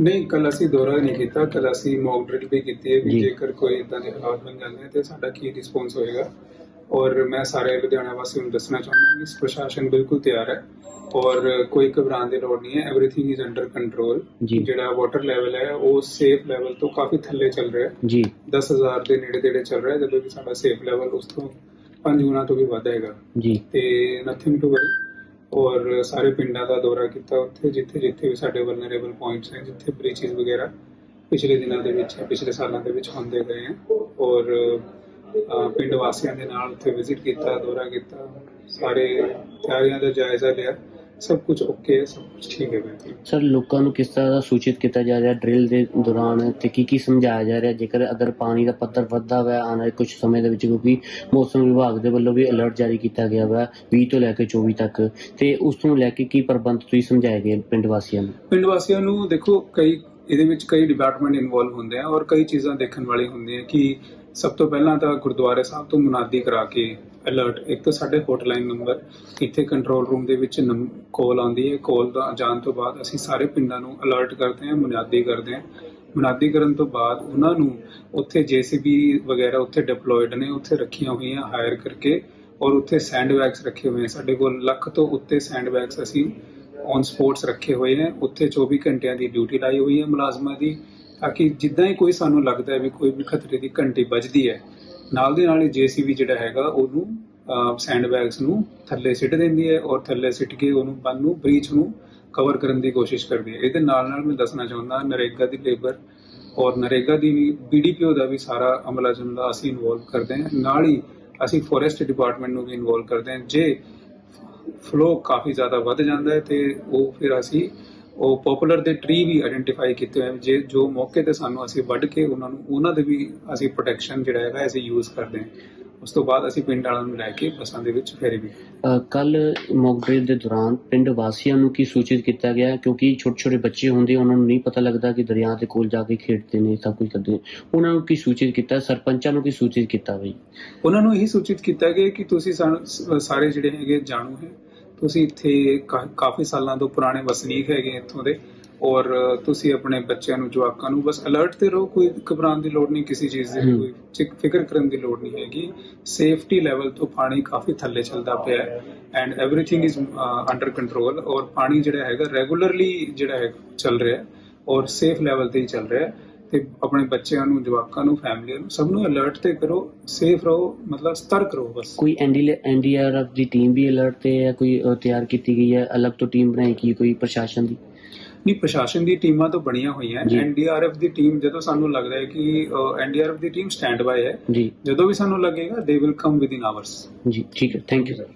ਨਹੀਂ ਕੱਲ ਅਸੀਂ ਦੌਰਾ ਨਹੀਂ ਕੀਤਾ। ਕੱਲ ਅਸੀਂ ਮੌਕ ਡਰਿਲ ਵੀ ਕੀਤੀ ਹੈ ਜੀ। ਕਿ ਜੇਕਰ ਕੋਈ ਇਦਾਂ ਦੇ ਹਾਲਾਤ ਬਣ ਜਾਂਦੇ ਨੇ ਤੇ ਸਾਡਾ ਕੀ ਰਿਸਪੌਂਸ ਹੋਏਗਾ। ਔਰ ਮੈਂ ਸਾਰੇ ਲੁਧਿਆਣਾ ਵਾਸੀਆਂ ਨੂੰ ਦੱਸਣਾ ਚਾਹੁੰਦਾ ਕਿ ਪ੍ਰਸ਼ਾਸਨ ਬਿਲਕੁਲ ਤਿਆਰ ਹੈ ਔਰ ਕੋਈ ਘਬਰਾਉਣ ਦੀ ਲੋੜ ਨਹੀਂ ਹੈ। ਐਵਰੀਥਿੰਗ ਇਜ਼ ਅੰਡਰ ਕੰਟਰੋਲ ਜੀ। ਜਿਹੜਾ ਵਾਟਰ ਲੈਵਲ ਹੈ ਉਹ ਸੇਫ ਲੈਵਲ ਤੋਂ ਕਾਫੀ ਥੱਲੇ ਚੱਲ ਰਿਹਾ ਹੈ। ਜੀ। 10000 ਦੇ ਨੇੜੇ ਤੇੜੇ ਚੱਲ ਰਿਹਾ ਹੈ ਜਦੋਂ ਕਿ ਸਾਡਾ ਸੇਫ ਲੈਵਲ ਉਸ ਤੋਂ ਪੰਜ ਗੁਣਾ ਤੋਂ ਵੀ ਵੱਧ ਹੈਗਾ। ਜੀ। ਤੇ ਨਥਿੰਗ ਟੂ ਵਰੀ ਔਰ ਸਾਰੇ ਪਿੰਡਾਂ ਦਾ ਦੌਰਾ ਕੀਤਾ ਉੱਥੇ, ਜਿੱਥੇ ਜਿੱਥੇ ਵੀ ਸਾਡੇ ਵਲਨਰੇਬਲ ਪੁਆਇੰਟਸ ਨੇ, ਜਿੱਥੇ ਬ੍ਰੀਚਸ ਵਗੈਰਾ ਪਿਛਲੇ ਦਿਨਾਂ ਦੇ ਵਿੱਚ ਪਿਛਲੇ ਸਾਲਾਂ ਦੇ ਵਿੱਚ ਹੁੰਦੇ ਗਏ ਆ। ਔਰ ਪਿੰਡ ਵਾਸੀਆਂ ਦੇ ਨਾਲ ਉੱਥੇ ਵਿਜ਼ਿਟ ਕੀਤਾ, ਦੌਰਾ ਕੀਤਾ। ਸਾਰੇ ਤਿਆਰੀਆਂ ਦਾ ਜਾਇਜ਼ਾ ਲਿਆ। ਸਭ ਕੁਝ ਓਕੇ ਹੈ ਸਭ ਕੁਝ ਠੀਕ ਹੈ ਬਿਲਕੁਲ ਸਰ ਲੋਕਾਂ ਨੂੰ ਕਿਸ ਤਰ੍ਹਾਂ ਦਾ ਸੂਚਿਤ ਕੀਤਾ ਜਾ ਰਿਹਾ ਡਰਿਲ ਦੇ ਦੌਰਾਨ ਤੇ ਕੀ ਕੀ ਸਮਝਾਇਆ ਜਾ ਰਿਹਾ? ਜੇਕਰ ਅਗਰ ਪਾਣੀ ਦਾ ਪੱਧਰ ਵੱਧਦਾ ਹੋਇਆ ਆਉਣ ਵਾਲੇ ਕੁਝ ਸਮੇਂ ਦੇ ਵਿੱਚ ਕਿਉਂਕਿ ਮੌਸਮ ਵਿਭਾਗ ਦੇ ਵੱਲੋਂ ਵੀ ਅਲਰਟ ਜਾਰੀ ਕੀਤਾ ਗਿਆ ਵਾ 20 ਤੋਂ ਲੈ ਕੇ 24 ਤੱਕ ਤੇ ਉਸ ਨੂੰ ਲੈ ਕੇ ਕੀ ਪ੍ਰਬੰਧ ਤੁਸੀਂ ਸਮਝਾਏ ਗਏ ਪਿੰਡ ਵਾਸੀਆਂ ਨੂੰ? ਪਿੰਡ ਵਾਸੀਆਂ ਨੂੰ ਦੇਖੋ ਕਈ ਇਹਦੇ ਵਿੱਚ ਕਈ ਡਿਪਾਰਟਮੈਂਟ ਇਨਵੋਲਵ ਹੁੰਦੇ ਆ ਔਰ ਕਈ ਚੀਜ਼ਾਂ ਦੇਖਣ ਵਾਲੀ ਹੁੰਦੀਆਂ ਕਿ ਸਭ ਤੋਂ ਪਹਿਲਾਂ ਤਾਂ ਗੁਰਦੁਆਰੇ ਸਾਹਿਬ ਤੋਂ ਮੁਨਾਦੀ ਕਰਾ ਕੇ ਅਲਰਟ ਇੱਕ ਤਾਂ ਸਾਡੇ ਹੌਟਲਾਈਨ ਨੰਬਰ ਇੱਥੇ ਕੰਟਰੋਲ ਰੂਮ ਦੇ ਵਿੱਚ ਕਾਲ ਆਉਂਦੀ ਹੈ। ਕਾਲ ਦਾ ਜਾਣ ਤੋਂ ਬਾਅਦ ਅਸੀਂ ਸਾਰੇ ਪਿੰਡਾਂ ਨੂੰ ਅਲਰਟ ਕਰਦੇ ਹਾਂ, ਮੁਨਾਦੀ ਕਰਦੇ ਹਾਂ। ਮੁਨਾਦੀ ਕਰਨ ਤੋਂ ਬਾਅਦ ਉਹਨਾਂ ਨੂੰ ਉੱਥੇ ਜੀਸੀਬੀ ਵਗੈਰਾ ਉੱਥੇ ਡਿਪਲੋਇਡ ਨੇ, ਉੱਥੇ ਰੱਖੀਆਂ ਹੋਈਆਂ ਹਾਇਰ ਕਰਕੇ ਔਰ ਉੱਥੇ ਸੈਂਡ ਬੈਗਸ ਰੱਖੇ ਹੋਏ ਆ ਸਾਡੇ ਕੋਲ ਲੱਖ ਤੋਂ ਉੱਤੇ ਸੈਂਡ ਬੈਗਸ ਅਸੀਂ ਔਨ ਸਪੋਰਟਸ ਰੱਖੇ ਹੋਏ ਨੇ। ਉੱਥੇ 24 ਘੰਟਿਆਂ ਦੀ ਡਿਊਟੀ ਲਾਈ ਹੋਈ ਹੈ ਮੁਲਾਜ਼ਮਾਂ ਦੀ, ਤਾਂ ਕਿ ਜਿੱਦਾਂ ਹੀ ਕੋਈ ਸਾਨੂੰ ਲੱਗਦਾ ਹੈ ਵੀ ਕੋਈ ਵੀ ਖਤਰੇ ਦੀ ਘੰਟੀ ਵੱਜਦੀ ਹੈ ਨਾਲ ਦੇ ਨਾਲ ਹੀ ਜੀਸੀਬੀ ਜਿਹੜਾ ਹੈਗਾ, ਉਹਨੂੰ ਸੈਂਡ ਬੈਗਸ ਨੂੰ ਥੱਲੇ ਸਿੱਟ ਦਿੰਦੀ ਹੈ ਔਰ ਥੱਲੇ ਸਿੱਟ ਕੇ ਉਹਨੂੰ ਬੰਨ ਨੂੰ ਬ੍ਰੀਚ ਨੂੰ ਕਵਰ ਕਰਨ ਦੀ ਕੋਸ਼ਿਸ਼ ਕਰਦੀ ਹੈ। ਇਹਦੇ ਨਾਲ ਨਾਲ ਮੈਂ ਦੱਸਣਾ ਚਾਹੁੰਦਾ, ਨਰੇਗਾ ਦੀ ਲੇਬਰ ਔਰ ਨਰੇਗਾ ਦੀ ਵੀ ਬੀਡੀਪੀਓ ਦਾ ਵੀ ਸਾਰਾ ਅਮਲਾ ਜਮਲਾ ਅਸੀਂ ਇਨਵੋਲਵ ਕਰਦੇ ਹਾਂ। ਨਾਲ ਹੀ ਅਸੀਂ ਫੋਰੈਸਟ ਡਿਪਾਰਟਮੈਂਟ ਨੂੰ ਵੀ ਇਨਵੋਲਵ ਕਰਦੇ ਹਾਂ। ਜੇ ਫਲੋ ਕਾਫੀ ਜ਼ਿਆਦਾ ਵੱਧ ਜਾਂਦਾ ਹੈ ਤੇ ਉਹ ਫਿਰ ਅਸੀਂ ਉਹ ਪਪੂਲਰ ਦੇ ਟਰੀ ਵੀ ਆਇਡੈਂਟੀਫਾਈ ਕੀਤੇ ਹੋਏ ਜੇ ਜੋ ਮੌਕੇ ਤੇ ਸਾਨੂੰ ਅਸੀਂ ਵੱਢ ਕੇ ਉਹਨਾਂ ਨੂੰ ਉਹਨਾਂ ਦੇ ਵੀ ਅਸੀਂ ਪ੍ਰੋਟੈਕਸ਼ਨ ਜਿਹੜਾ ਹੈਗਾ ਅਸੀਂ ਯੂਜ਼ ਕਰਦੇ ਹਾਂ। ਉਸ ਤੋਂ ਬਾਅਦ ਅਸੀਂ ਪਿੰਡ ਵਾਲਿਆਂ ਨੂੰ ਲੈ ਕੇ ਬੱਸਾਂ ਦੇ ਵਿੱਚ ਫੇਰੀ ਵੀ। ਕੱਲ ਮੌਕ ਡਰਿਲ ਦੇ ਦੌਰਾਨ ਪਿੰਡ ਵਾਸੀਆਂ ਨੂੰ ਕੀ ਸੂਚਿਤ ਕੀਤਾ ਗਿਆ? ਕਿਉਂਕਿ ਛੋਟੇ ਛੋਟੇ ਬੱਚੇ ਹੁੰਦੇ ਉਹਨਾਂ ਨੂੰ ਨਹੀਂ ਪਤਾ ਲੱਗਦਾ ਕਿ ਦਰਿਆ ਦੇ ਕੋਲ ਜਾ ਕੇ ਖੇਡਦੇ ਨੇ ਸਭ ਕੁਝ ਕਰਦੇ ਨੇ। ਉਹਨਾਂ ਨੂੰ ਕੀ ਸੂਚਿਤ ਕੀਤਾ? ਸਰਪੰਚਾਂ ਨੂੰ ਕੀ ਸੂਚਿਤ ਕੀਤਾ ਬਈ? ਉਹਨਾਂ ਨੂੰ ਇਹ ਸੂਚਿਤ ਕੀਤਾ ਗਿਆ ਕਿ ਤੁਸੀਂ ਸਾਰੇ ਜਿਹੜੇ ਹੈਗੇ ਜਾਣੂ ਹੈ ਤੁਸੀਂ ਇੱਥੇ ਕਾ- ਕਾਫੀ ਸਾਲਾਂ ਤੋਂ ਪੁਰਾਣੇ ਵਸਨੀਕ ਹੈਗੇ ਇੱਥੋਂ ਦੇ ਔਰ ਤੁਸੀਂ ਆਪਣੇ ਬੱਚਿਆਂ ਨੂੰ ਜਵਾਕਾਂ ਨੂੰ ਬਸ ਅਲਰਟ ਤੇ ਰਹੋ ਕੋਈ ਘਬਰਾਉਣ ਦੀ ਲੋੜ ਨਹੀਂ ਕਿਸੇ ਚੀਜ਼ ਦੀ ਹਮ। ਕੋਈ ਚਿਕ- ਫਿਕਰ ਕਰਨ ਦੀ ਲੋੜ ਨਹੀਂ ਹੈਗੀ ਸੇਫਟੀ ਲੈਵਲ ਤੋਂ ਪਾਣੀ ਕਾਫੀ ਥੱਲੇ ਚੱਲਦਾ ਪਿਆ ਹੈ and everything is under control ਔਰ ਪਾਣੀ ਜਿਹੜਾ ਹੈਗਾ ਰੈਗੂਲਰਲੀ ਜਿਹੜਾ ਹੈ ਚੱਲ ਰਿਹਾ ਹੈ ਔਰ ਸੇਫ ਲੈਵਲ ਤੇ ਹੀ ਚੱਲ ਰਿਹਾ ਹੈ ਤੇ ਆਪਣੇ ਬੱਚਿਆਂ ਨੂੰ ਜਵਾਕਾਂ ਨੂੰ ਫੈਮਲੀਆਂ ਨੂੰ ਸਭ ਨੂੰ ਅਲਰਟ ਤੇ ਕਰੋ ਸੇਫ ਰਹੋ ਮਤਲਬ ਸਤਰਕ ਰਹੋ ਬਸ। ਕੋਈ ਐਨਡੀਆਰਐਫ ਦੀ ਟੀਮ ਵੀ ਅਲਰਟ ਤੇ ਹੈ ਕੋਈ ਤਿਆਰ ਕੀਤੀ ਗਈ ਹੈ ਅਲੱਗ ਤੋਂ ਟੀਮ ਬਣਾਈ ਗਈ ਕੋਈ ਪ੍ਰਸ਼ਾਸਨ ਦੀ? ਨਹੀਂ ਪ੍ਰਸ਼ਾਸਨ ਦੀ ਟੀਮਾਂ ਤਾਂ ਬਣੀਆਂ ਹੋਈਆਂ। ਐਨਡੀਆਰਐਫ ਦੀ ਟੀਮ ਜਦੋਂ ਸਾਨੂੰ ਲੱਗਦਾ ਹੈ ਕਿ ਐਨਡੀਆਰਐਫ ਦੀ ਟੀਮ ਸਟੈਂਡ ਬਾਈ ਹੈ ਜੀ। ਜਦੋਂ ਵੀ ਸਾਨੂੰ ਲੱਗੇਗਾ they will come within hours ਜੀ ਠੀਕ ਹੈ ਥੈਂਕ ਯੂ ਸਰ